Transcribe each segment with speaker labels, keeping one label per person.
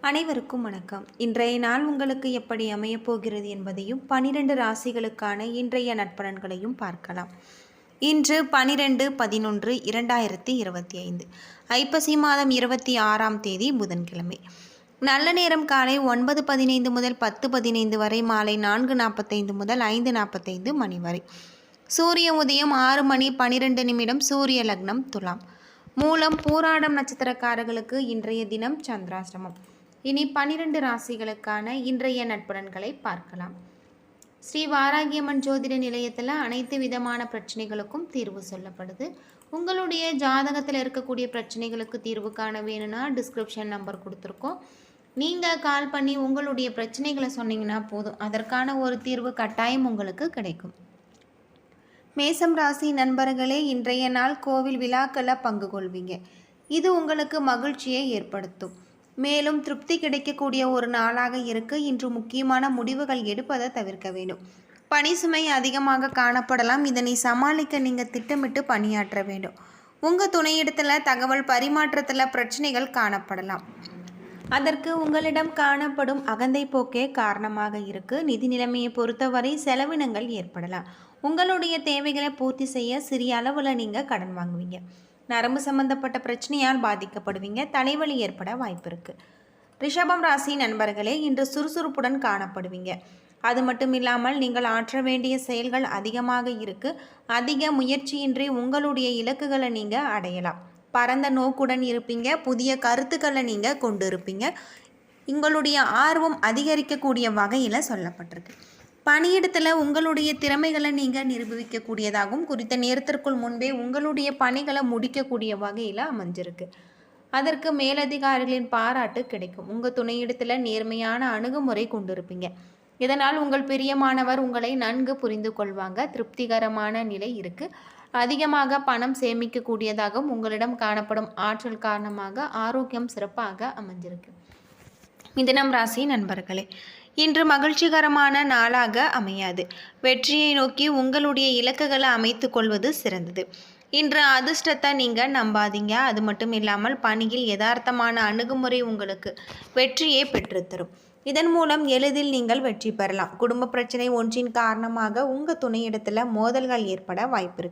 Speaker 1: அனைவருக்கும் வணக்கம். இன்றைய நாள் உங்களுக்கு எப்படி அமையப் போகிறது என்பதையும் பனிரெண்டு ராசிகளுக்கான இன்றைய நட்பலன்களையும் பார்க்கலாம். இன்று பனிரெண்டு பதினொன்று இரண்டாயிரத்தி இருபத்தி ஐந்து ஐப்பசி மாதம் இருபத்தி ஆறாம் தேதி புதன்கிழமை. நல்ல நேரம் காலை ஒன்பது பதினைந்து முதல் பத்து பதினைந்து வரை மாலை நான்கு நாற்பத்தைந்து முதல் ஐந்து நாற்பத்தைந்து மணி வரை. சூரிய உதயம் ஆறு மணி பனிரெண்டு நிமிடம் சூரிய லக்னம் துலாம். மூலம் பூராடம் நட்சத்திரக்காரர்களுக்கு இன்றைய தினம் சந்திராசிரமம் இனி பனிரெண்டு ராசிகளுக்கான இன்றைய நட்புடன்களை பார்க்கலாம். ஸ்ரீ வாராகியம்மன் ஜோதிட நிலையத்தில் அனைத்து விதமான பிரச்சனைகளுக்கும் தீர்வு சொல்லப்படுது. உங்களுடைய ஜாதகத்தில் இருக்கக்கூடிய பிரச்சனைகளுக்கு தீர்வு காண வேணும்னா டிஸ்கிரிப்ஷன் நம்பர் கொடுத்துருக்கோம். நீங்கள் கால் பண்ணி உங்களுடைய பிரச்சனைகளை சொன்னீங்கன்னா போதும். அதற்கான ஒரு தீர்வு கட்டாயம் உங்களுக்கு கிடைக்கும். மேசம் ராசி நண்பர்களே இன்றைய நாள் கோவில் விழாக்களில் பங்கு கொள்வீங்க. இது உங்களுக்கு மகிழ்ச்சியை ஏற்படுத்தும். மேலும் திருப்தி கிடைக்கக்கூடிய ஒரு நாளாக இருக்கு. இன்று முக்கியமான முடிவுகள் எடுப்பதை தவிர்க்க வேண்டும். பணி சுமை அதிகமாக காணப்படலாம். இதனை சமாளிக்க நீங்கள் திட்டமிட்டு பணியாற்ற வேண்டும். உங்கள் துணையிடத்தில் தகவல் பரிமாற்றத்தில் பிரச்சனைகள் காணப்படலாம். அதற்கு உங்களிடம் காணப்படும் அகந்தை போக்கே காரணமாக இருக்கு. நிதி நிலைமையை பொறுத்தவரை செலவினங்கள் ஏற்படலாம். உங்களுடைய தேவைகளை பூர்த்தி செய்ய சிறிய அளவில் நீங்கள் கடன் வாங்குவீங்க. நரம்பு சம்பந்தப்பட்ட பிரச்சனையால் பாதிக்கப்படுவீங்க தலைவலி ஏற்பட வாய்ப்பு இருக்குது ரிஷபம் ராசி நண்பர்களே இன்று சுறுசுறுப்புடன் காணப்படுவீங்க. அது மட்டும் இல்லாமல் நீங்கள் ஆற்ற வேண்டிய செயல்கள் அதிகமாக இருக்கு. அதிக முயற்சியின்றி உங்களுடைய இலக்குகளை நீங்கள் அடையலாம். பரந்த நோக்குடன் இருப்பீங்க புதிய கருத்துக்களை நீங்கள் கொண்டு இருப்பீங்க உங்களுடைய ஆர்வம் அதிகரிக்கக்கூடிய வகையில் சொல்லப்பட்டிருக்கு. பணியிடத்தில் உங்களுடைய திறமைகளை நீங்கள் நிரூபிக்கக்கூடியதாகவும் குறித்த நேரத்திற்குள் முன்பே உங்களுடைய பணிகளை முடிக்கக்கூடிய வகையில் அமைஞ்சிருக்கு. அதற்கு மேலதிகாரிகளின் பாராட்டு கிடைக்கும். உங்கள் துணையிடத்தில் நேர்மையான அணுகுமுறை கொண்டிருப்பீங்க. இதனால் உங்கள் பிரியமானவர் உங்களை நன்கு புரிந்து கொள்வாங்க. திருப்திகரமான நிலை இருக்குது அதிகமாக பணம் சேமிக்கக்கூடியதாகவும் உங்களிடம் காணப்படும் ஆற்றல் காரணமாக ஆரோக்கியம் சிறப்பாக அமைஞ்சிருக்கு. மிதனம் ராசி நண்பர்களே இன்று மகிழ்ச்சிகரமான நாளாக அமையாது. வெற்றியை நோக்கி உங்களுடைய இலக்குகளை அமைத்து கொள்வது சிறந்தது. இன்று அதிர்ஷ்டத்தை நீங்கள் நம்பாதீங்க. அது மட்டும் இல்லாமல் பணியில் யதார்த்தமான அணுகுமுறை உங்களுக்கு வெற்றியை பெற்றுத்தரும். இதன் மூலம் எளிதில் நீங்கள் வெற்றி பெறலாம். குடும்ப பிரச்சனை ஒன்றின் காரணமாக உங்கள் துணையிடத்தில் மோதல்கள் ஏற்பட வாய்ப்பு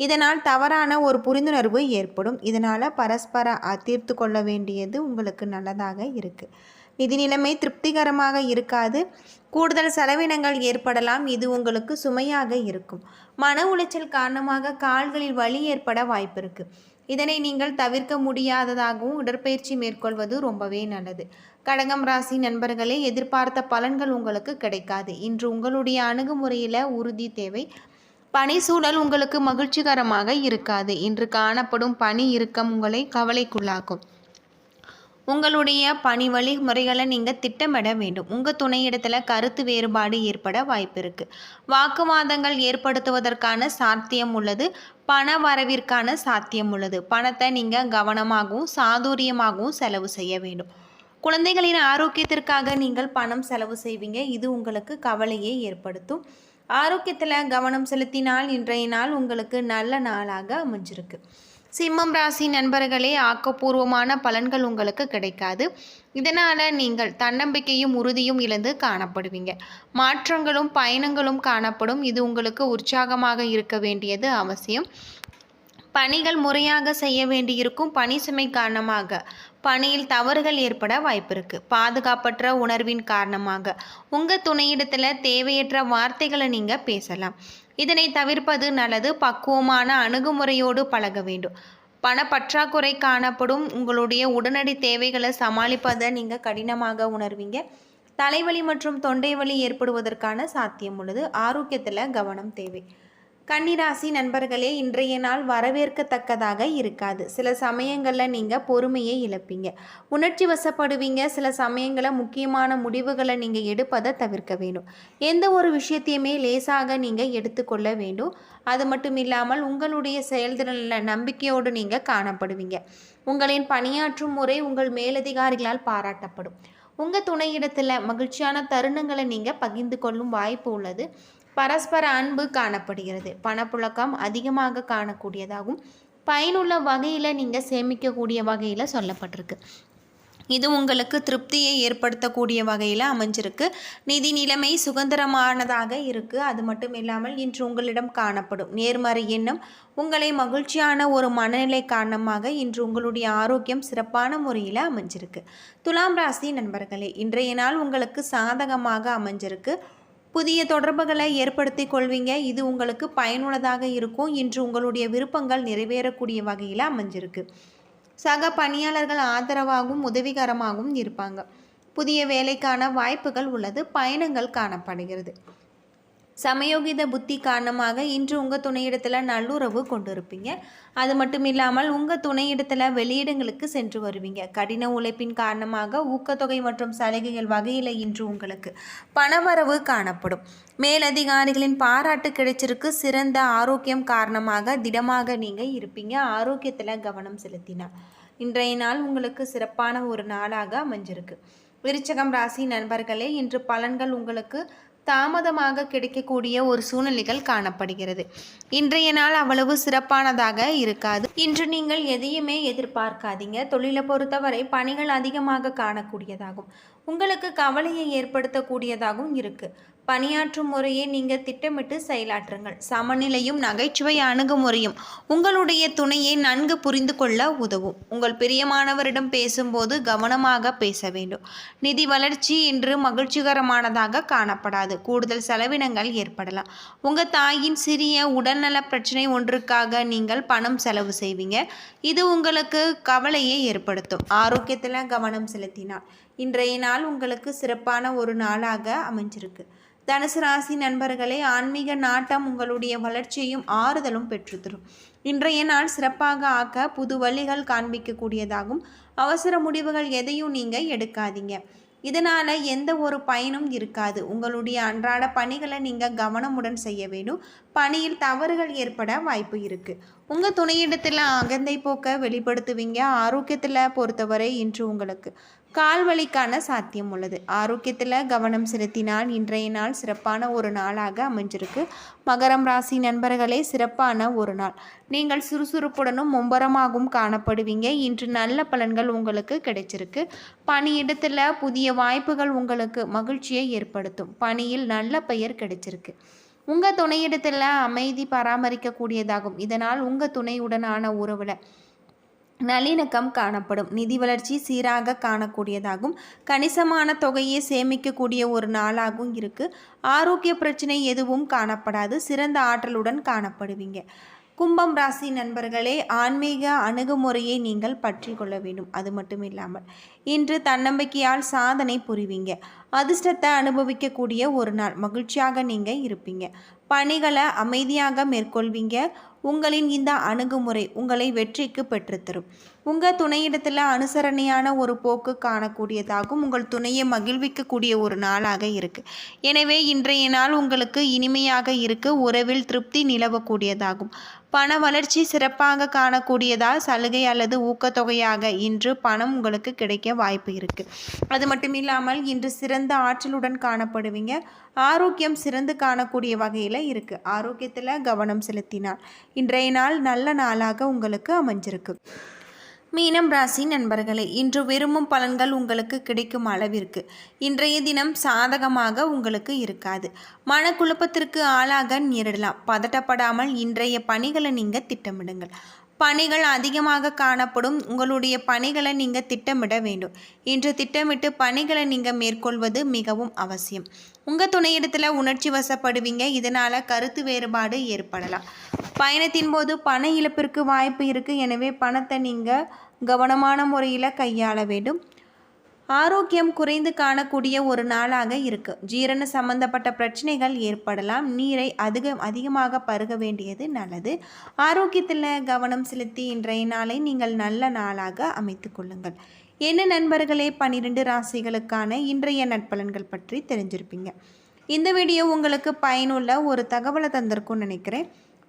Speaker 1: இதனால் தவறான ஒரு புரிந்துணர்வு ஏற்படும். இதனால் பரஸ்பர தீர்த்து கொள்ள வேண்டியது உங்களுக்கு நல்லதாக இருக்குது நிதி நிலைமை திருப்திகரமாக இருக்காது. கூடுதல் செலவினங்கள் ஏற்படலாம். இது உங்களுக்கு சுமையாக இருக்கும். மன உளைச்சல் காரணமாக கால்களில் வலி ஏற்பட வாய்ப்பு இருக்குது இதனை நீங்கள் தவிர்க்க முடியாததாகவும் உடற்பயிற்சி மேற்கொள்வது ரொம்பவே நல்லது. கடகம் ராசி நண்பர்களே எதிர்பார்த்த பலன்கள் உங்களுக்கு கிடைக்காது. இன்று உங்களுடைய அணுகுமுறையில் உறுதி தேவை. பணி சூழல் உங்களுக்கு மகிழ்ச்சிகரமாக இருக்காது. இன்று காணப்படும் பனி இறுக்கம் உங்களை கவலைக்குள்ளாக்கும். உங்களுடைய பணி வழிமுறைகளை நீங்கள் திட்டமிட வேண்டும். உங்கள் துணையிடத்தில் கருத்து வேறுபாடு ஏற்பட வாய்ப்பு இருக்குது வாக்குவாதங்கள் ஏற்படுத்துவதற்கான சாத்தியம் உள்ளது. பண வரவிற்கான சாத்தியம் உள்ளது. பணத்தை நீங்கள் கவனமாகவும் சாதுரியமாகவும் செலவு செய்ய வேண்டும். குழந்தைகளின் ஆரோக்கியத்திற்காக நீங்கள் பணம் செலவு செய்வீங்க. இது உங்களுக்கு கவலையை ஏற்படுத்தும். ஆரோக்கியத்தில் கவனம் செலுத்தினால் இன்றைய நாள் உங்களுக்கு நல்ல நாளாக அமைஞ்சிருக்கு. சிம்மம் ராசி நண்பர்களே ஆக்கப்பூர்வமான பலன்கள் உங்களுக்கு கிடைக்காது. இதனால் நீங்கள் தன்னம்பிக்கையும் உறுதியும் இழந்து காணப்படுவீங்க. மாற்றங்களும் பயணங்களும் காணப்படும். இது உங்களுக்கு உற்சாகமாக இருக்க வேண்டியது அவசியம். பணிகள் முறையாக செய்ய வேண்டியிருக்கும். பணி சுமை காரணமாக பணியில் தவறுகள் ஏற்பட வாய்ப்பு பாதுகாப்பற்ற உணர்வின் காரணமாக உங்கள் துணையிடத்தில் தேவையற்ற வார்த்தைகளை நீங்கள் பேசலாம். இதனை தவிர்ப்பது நல்லது. பக்குவமான அணுகுமுறையோடு பழக வேண்டும். பணப்பற்றாக்குறை காணப்படும். உங்களுடைய உடனடி தேவைகளை சமாளிப்பதை நீங்கள் கடினமாக உணர்வீங்க. தலைவலி மற்றும் தொண்டை வலி ஏற்படுவதற்கான சாத்தியம் உள்ளது. ஆரோக்கியத்தில் கவனம் தேவை. கன்னிராசி நண்பர்களே இன்றைய நாள் வரவேற்கத்தக்கதாக இருக்காது. சில சமயங்களில் நீங்கள் பொறுமையை இழப்பீங்க. உணர்ச்சி வசப்படுவீங்க. சில சமயங்களில் முக்கியமான முடிவுகளை நீங்கள் எடுப்பதை தவிர்க்க வேண்டும். எந்த ஒரு விஷயத்தையுமே லேசாக நீங்கள் எடுத்துக்கொள்ள வேண்டும். அது மட்டும் இல்லாமல் உங்களுடைய செயல்திறனில் நம்பிக்கையோடு நீங்கள் காணப்படுவீங்க. உங்களின் பணியாற்றும் முறை உங்கள் மேலதிகாரிகளால் பாராட்டப்படும். உங்கள் துணையிடத்தில் மகிழ்ச்சியான தருணங்களை நீங்கள் பகிர்ந்து கொள்ளும் வாய்ப்பு உள்ளது. பரஸ்பர அன்பு காணப்படுகிறது. பணப்புழக்கம் அதிகமாக காணக்கூடியதாகும் பயனுள்ள வகையில் நீங்கள் சேமிக்கக்கூடிய வகையில் சொல்லப்பட்டிருக்கு. இது உங்களுக்கு திருப்தியை ஏற்படுத்தக்கூடிய வகையில் அமைஞ்சிருக்கு. நிதி நிலைமை சுதந்திரமானதாக இருக்குது அது மட்டும் இல்லாமல் இன்று உங்களிடம் காணப்படும் நேர்மறை எண்ணம் உங்களை மகிழ்ச்சியான ஒரு மனநிலை காரணமாக இன்று உங்களுடைய ஆரோக்கியம் சிறப்பான முறையில் அமைஞ்சிருக்கு. துலாம் ராசி நண்பர்களே இன்றைய நாள் உங்களுக்கு சாதகமாக அமைஞ்சிருக்கு. புதிய தொடர்புகளை ஏற்படுத்தி கொள்வீங்க. இது உங்களுக்கு பயனுள்ளதாக இருக்கும். இன்று உங்களுடைய விருப்பங்கள் நிறைவேறக்கூடிய வகையில் அமைஞ்சிருக்கு. சக பணியாளர்கள் ஆதரவாகவும் உதவிகரமாகவும் இருப்பாங்க. புதிய வேலைக்கான வாய்ப்புகள் உள்ளது. பயணங்கள் காணப்படுகிறது. சமயோகித புத்தி காரணமாக இன்று உங்கள் துணையிடத்தில் நல்லுறவு கொண்டு இருப்பீங்க அது மட்டும் இல்லாமல் உங்கள் துணையிடத்தில் வெளியிடங்களுக்கு சென்று வருவீங்க. கடின உழைப்பின் காரணமாக ஊக்கத்தொகை மற்றும் சலுகைகள் வகையில் இன்று உங்களுக்கு பணவரவு காணப்படும். மேலதிகாரிகளின் பாராட்டு கிடைச்சிருக்கு. சிறந்த ஆரோக்கியம் காரணமாக திடமாக நீங்கள் இருப்பீங்க. ஆரோக்கியத்தில் கவனம் செலுத்தினார் இன்றைய நாள் உங்களுக்கு சிறப்பான ஒரு நாளாக அமைஞ்சிருக்கு. விருச்சகம் ராசி நண்பர்களே இன்று பலன்கள் உங்களுக்கு தாமதமாக கிடைக்கக்கூடிய ஒரு சூழ்நிலைகள் காணப்படுகிறது. இன்றைய நாள் அவ்வளவு சிறப்பானதாக இருக்காது. இன்று நீங்கள் எதையுமே எதிர்பார்க்காதீங்க. தொழிலை பொறுத்தவரை பணிகள் அதிகமாக காணக்கூடியதாகும். உங்களுக்கு கவலையை ஏற்படுத்தக்கூடியதாகவும் இருக்குது பணியாற்றும் முறையை நீங்கள் திட்டமிட்டு செயலாற்றுங்கள். சமநிலையும் நகைச்சுவை அணுகுமுறையும் உங்களுடைய துணையை நன்கு புரிந்து கொள்ள உதவும். உங்கள் பிரியமானவரிடம் பேசும்போது கவனமாக பேச வேண்டும். நிதி வளர்ச்சி இன்று மகிழ்ச்சிகரமானதாக காணப்படாது. கூடுதல் செலவினங்கள் ஏற்படலாம். உங்கள் தாயின் சிறிய உடல்நல பிரச்சனை ஒன்றுக்காக நீங்கள் பணம் செலவு செய்வீங்க. இது உங்களுக்கு கவலையை ஏற்படுத்தும். ஆரோக்கியத்தில் கவனம் செலுத்தினால். இன்றைய நாள் உங்களுக்கு சிறப்பான ஒரு நாளாக அமைஞ்சிருக்கு. தனுசு ராசி நண்பர்களே ஆன்மீக நாட்டம் உங்களுடைய வளர்ச்சியையும் ஆறுதலும் பெற்றுத்தரும். இன்றைய நாள் சிறப்பாக ஆக்க புது வழிகள் காண்பிக்கக்கூடியதாகும். அவசர முடிவுகள் எதையும் நீங்கள் எடுக்காதீங்க. இதனால் எந்த ஒரு பயனும் இருக்காது. உங்களுடைய அன்றாட பணிகளை நீங்கள் கவனமுடன் செய்ய வேண்டும். பணியில் தவறுகள் ஏற்பட வாய்ப்பு இருக்குது உங்கள் துணையிடத்தில் அகந்தை போக்க வெளிப்படுத்துவீங்க. ஆரோக்கியத்தில் பொறுத்தவரை இன்று உங்களுக்கு கால் வலிக்கான சாத்தியம் உள்ளது. ஆரோக்கியத்தில் கவனம் செலுத்தினால் இன்றைய நாள் சிறப்பான ஒரு நாளாக அமைஞ்சிருக்கு. மகரம் ராசி நண்பர்களே சிறப்பான ஒரு நாள். நீங்கள் சுறுசுறுப்புடனும் மும்பரமாகவும் காணப்படுவீங்க. இன்று நல்ல பலன்கள் உங்களுக்கு கிடைச்சிருக்கு. பணியிடத்தில் புதிய வாய்ப்புகள் உங்களுக்கு மகிழ்ச்சியை ஏற்படுத்தும். பணியில் நல்ல பெயர் கிடைச்சிருக்கு. உங்கள் துணையிடத்தில் அமைதி பராமரிக்கக்கூடியதாகும். இதனால் உங்கள் துணையுடனான உறவில் நல்லிணக்கம் காணப்படும். நிதி வளர்ச்சி சீராக காணக்கூடியதாகும். கணிசமான தொகையை சேமிக்கக்கூடிய ஒரு நாளாகவும் இருக்குது ஆரோக்கிய பிரச்சனை எதுவும் காணப்படாது. சிறந்த ஆற்றலுடன் காணப்படுவீங்க. கும்பம் ராசி நண்பர்களே ஆன்மீக அணுகுமுறையை நீங்கள் பற்றி கொள்ள வேண்டும். அது மட்டும் இல்லாமல் இன்று தன்னம்பிக்கையால் சாதனை புரிவீங்க. அதிர்ஷ்டத்தை அனுபவிக்கக்கூடிய ஒரு நாள். மகிழ்ச்சியாக நீங்கள் இருப்பீங்க. பணிகளை அமைதியாக மேற்கொள்வீங்க. உங்களின் இந்த அணுகுமுறை உங்களை வெற்றிக்கு பெற்றுத்தரும். உங்கள் துணையிடத்தில் அனுசரணையான ஒரு போக்கு காணக்கூடியதாகவும் உங்கள் துணையை மகிழ்விக்கக்கூடிய ஒரு நாளாக இருக்குது எனவே இன்றைய நாள் உங்களுக்கு இனிமையாக இருக்குது உறவில் திருப்தி நிலவக்கூடியதாகும். பண வளர்ச்சி சிறப்பாக காணக்கூடியதால் சலுகை அல்லது ஊக்கத்தொகையாக இன்று பணம் உங்களுக்கு கிடைக்க வாய்ப்பு இருக்குது அது மட்டும் இல்லாமல் இன்று சிறந்த ஆற்றலுடன் காணப்படுவீங்க. ஆரோக்கியம் சிறந்து காணக்கூடிய வகையில் இருக்குது ஆரோக்கியத்தில் கவனம் செலுத்தினால் இன்றைய நாள் நல்ல நாளாக உங்களுக்கு அமைஞ்சிருக்கு. மீனம் ராசி நண்பர்களே இன்று விரும்பும் பலன்கள் உங்களுக்கு கிடைக்கும் அளவிற்கு. இன்றைய தினம் சாதகமாக உங்களுக்கு இருக்காது. மனக்குழப்பத்திற்கு ஆளாக நேரிடலாம். பதட்டப்படாமல் இன்றைய பணிகளை நீங்கள் திட்டமிடுங்கள். பணிகள் அதிகமாக காணப்படும். உங்களுடைய பணிகளை நீங்கள் திட்டமிட வேண்டும். இன்று திட்டமிட்டு பணிகளை நீங்கள் மேற்கொள்வது மிகவும் அவசியம். உங்கள் துணையிடத்தில் உணர்ச்சி வசப்படுவீங்க. இதனால் கருத்து வேறுபாடு ஏற்படலாம். பயணத்தின் போது பண இழப்பிற்கு வாய்ப்பு இருக்குது எனவே பணத்தை நீங்கள் கவனமான முறையில் கையாள வேண்டும். ஆரோக்கியம் குறைந்து காணக்கூடிய ஒரு நாளாக இருக்கு. ஜீரண சம்பந்தப்பட்ட பிரச்சனைகள் ஏற்படலாம். நீரை அதிக அதிகமாக பருக வேண்டியது நல்லது. ஆரோக்கியத்தில் கவனம் செலுத்தி இன்றைய நாளை நீங்கள் நல்ல நாளாக அமைத்து கொள்ளுங்கள். என்ன நண்பர்களே? பன்னிரெண்டு ராசிகளுக்கான இன்றைய நட்பலன்கள் பற்றி தெரிஞ்சிருப்பீங்க. இந்த வீடியோ உங்களுக்கு பயனுள்ள ஒரு தகவலை தந்திருக்கும்னு நினைக்கிறேன்.